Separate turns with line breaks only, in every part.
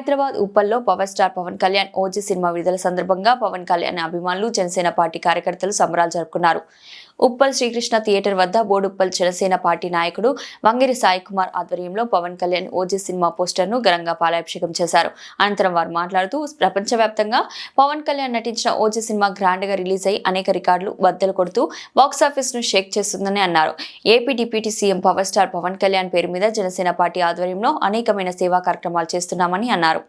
Hyderabad ఉప్పల్లో power star Pawan Kalyan OG cinema విడుదల సందర్భంగా పవన్ కళ్యాణ్ అభిమానులు జనసేన పార్టీ కార్యకర్తలు సంబరాలు జరుపుకున్నారు. ఉప్పల్ శ్రీకృష్ణ థియేటర్ వద్ద బోడుప్పల్ జనసేన పార్టీ నాయకుడు వంగిరి సాయి కుమార్ ఆధ్వర్యంలో పవన్ కళ్యాణ్ ఓజీ సినిమా పోస్టర్ను ఘనంగా పాలాభిషేకం చేశారు. అనంతరం వారు మాట్లాడుతూ ప్రపంచవ్యాప్తంగా పవన్ కళ్యాణ్ నటించిన ఓజీ సినిమా గ్రాండ్గా రిలీజ్ అయి అనేక రికార్డులు బద్దలు కొడుతూ బాక్సాఫీస్ను షేక్ చేస్తుందని అన్నారు. AP deputy CM power star Pawan Kalyan పేరు మీద జనసేన పార్టీ ఆధ్వర్యంలో అనేకమైన సేవా కార్యక్రమాలు చేస్తున్నామని అన్నారు.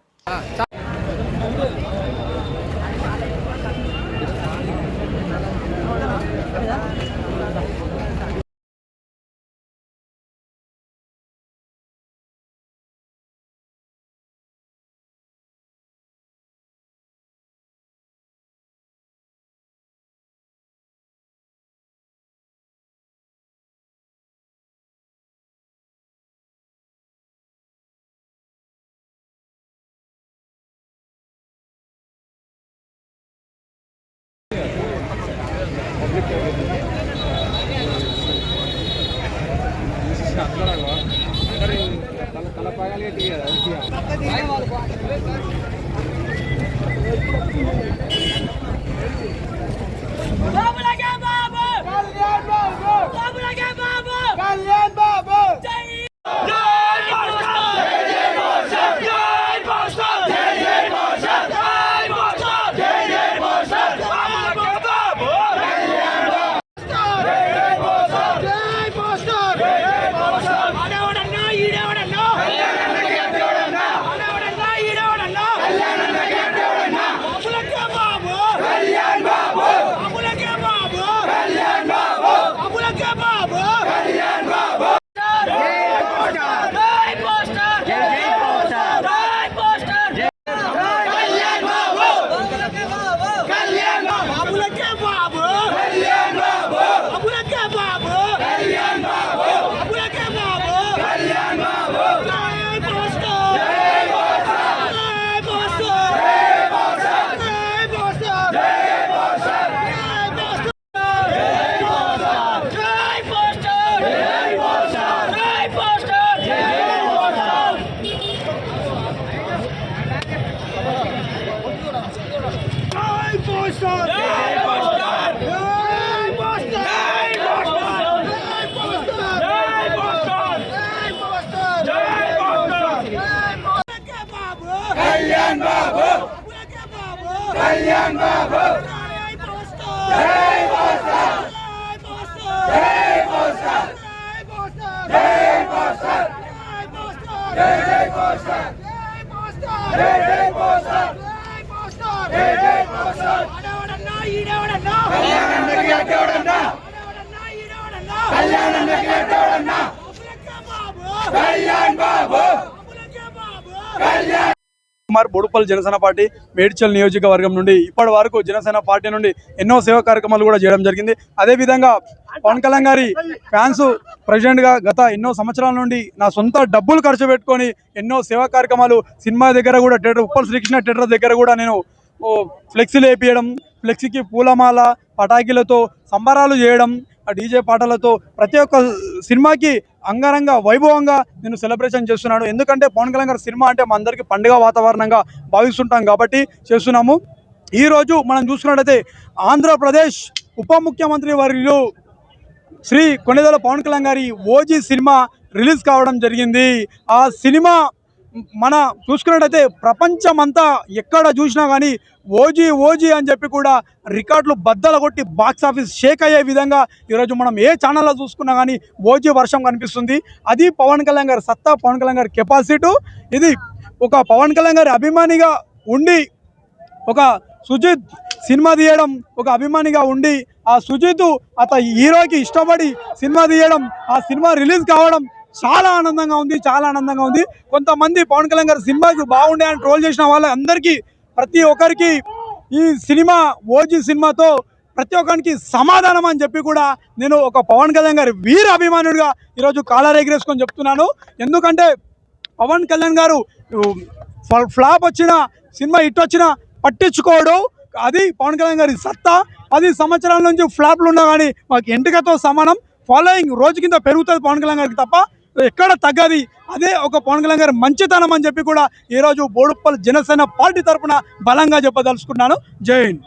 Vamos
lá, জিন্দাবাদ
జై పోస్టర్ జై పోస్టర్ జై పోస్టర్ జై పోస్టర్ జై పోస్టర్ జై పోస్టర్ జై పోస్టర్ జై పోస్టర్ జై బాబు
కళ్యాణ్ బాబు
బాబు
కళ్యాణ్ బాబు
జై పోస్టర్
జై పోస్టర్
జై పోస్టర్
జై పోస్టర్
జై పోస్టర్
జై పోస్టర్
జై పోస్టర్
జై పోస్టర్
జై పోస్టర్
జై పోస్టర్
జై పోస్టర్
జై పోస్టర్
ఆడవడన్నా ఈడవడన్నా?
కళ్యాణ్ అడ్డేవాడన్నా
ఆడవడన్నా ఈడవడన్నా?
కళ్యాణ్ అడ్డేవాడన్నా
బాబులకే బాబు.
కళ్యాణ్ బాబు.
బాబులకే బాబు.
కళ్యాణ్
కుమార్ బోడుపల్లి జనసేన పార్టీ మేడ్చల్ నియోజకవర్గం నుండి ఇప్పటి వరకు జనసేన పార్టీ నుండి ఎన్నో సేవా కార్యక్రమాలు కూడా చేయడం జరిగింది. అదేవిధంగా పవన్ కళ్యాణ్ గారి ఫ్యాన్స్ ప్రెసిడెంట్గా గత ఎన్నో సంవత్సరాల నుండి నా సొంత డబ్బులు ఖర్చు పెట్టుకొని ఎన్నో సేవా కార్యక్రమాలు సినిమా దగ్గర కూడా థియేటర్ ఉప్పల్ శ్రీకృష్ణ థియేటర్ దగ్గర కూడా నేను ఫ్లెక్సీలు వేపియడం ఫ్లెక్సీకి పూలమాల పటాకీలతో సంబరాలు చేయడం ఆ డీజే పాటలతో ప్రతి ఒక్క సినిమాకి అంగరంగ వైభవంగా నేను సెలబ్రేషన్ చేస్తున్నాను. ఎందుకంటే పవన్ కళ్యాణ్ గారి సినిమా అంటే మా అందరికీ పండుగ వాతావరణంగా భావిస్తుంటాం కాబట్టి చేస్తున్నాము. ఈరోజు మనం చూసుకున్నట్లయితే ఆంధ్రప్రదేశ్ ఉప ముఖ్యమంత్రి వర్యులు శ్రీ కొనిదల పవన్ కళ్యాణ్ గారి ఓజీ సినిమా రిలీజ్ కావడం జరిగింది. ఆ సినిమా మన చూసుకున్నట్టయితే ప్రపంచమంతా ఎక్కడ చూసినా కానీ ఓజీ ఓజీ అని చెప్పి కూడా రికార్డులు బద్దలు కొట్టి బాక్స్ ఆఫీస్ షేక్ అయ్యే విధంగా ఈరోజు మనం ఏ ఛానల్లో చూసుకున్నా కానీ ఓజీ వర్షం కనిపిస్తుంది. అది పవన్ కళ్యాణ్ గారి సత్తా పవన్ కళ్యాణ్ గారి కెపాసిటీ. ఇది ఒక పవన్ కళ్యాణ్ గారి అభిమానిగా ఉండి ఒక సుజిత్ సినిమా తీయడం ఒక అభిమానిగా ఉండి ఆ సుజిత్ అత హీరోకి ఇష్టపడి సినిమా తీయడం ఆ సినిమా రిలీజ్ కావడం చాలా ఆనందంగా ఉంది చాలా ఆనందంగా ఉంది. కొంతమంది పవన్ కళ్యాణ్ గారి సినిమాకి బాగుండే అని ట్రోల్ చేసిన వాళ్ళందరికీ ప్రతి ఒక్కరికి ఈ సినిమా ఓజీ సినిమాతో ప్రతి ఒక్కరికి సమాధానం అని చెప్పి కూడా నేను ఒక పవన్ కళ్యాణ్ గారి వీర అభిమానుడిగా ఈరోజు కాలర్ ఎగిరేసుకొని చెప్తున్నాను. ఎందుకంటే పవన్ కళ్యాణ్ గారు ఫ్లాప్ వచ్చిన సినిమా హిట్ వచ్చినా పట్టించుకోడు. అది పవన్ కళ్యాణ్ గారి సత్తా. పది సంవత్సరాల నుంచి ఫ్లాప్లు ఉన్నా కానీ మాకు ఎంటికతో సమానం. ఫాలోయింగ్ రోజు కింద పెరుగుతుంది పవన్ కళ్యాణ్ గారికి తప్ప ఎక్కడ తగ్గది? అదే ఒక పవన్ కళ్యాణ్ గారి మంచితనం అని చెప్పి కూడా ఈరోజు బోడుప్పల్ జనసేన పార్టీ తరఫున బలంగా చెప్పదలుచుకున్నాను. జై హింద్.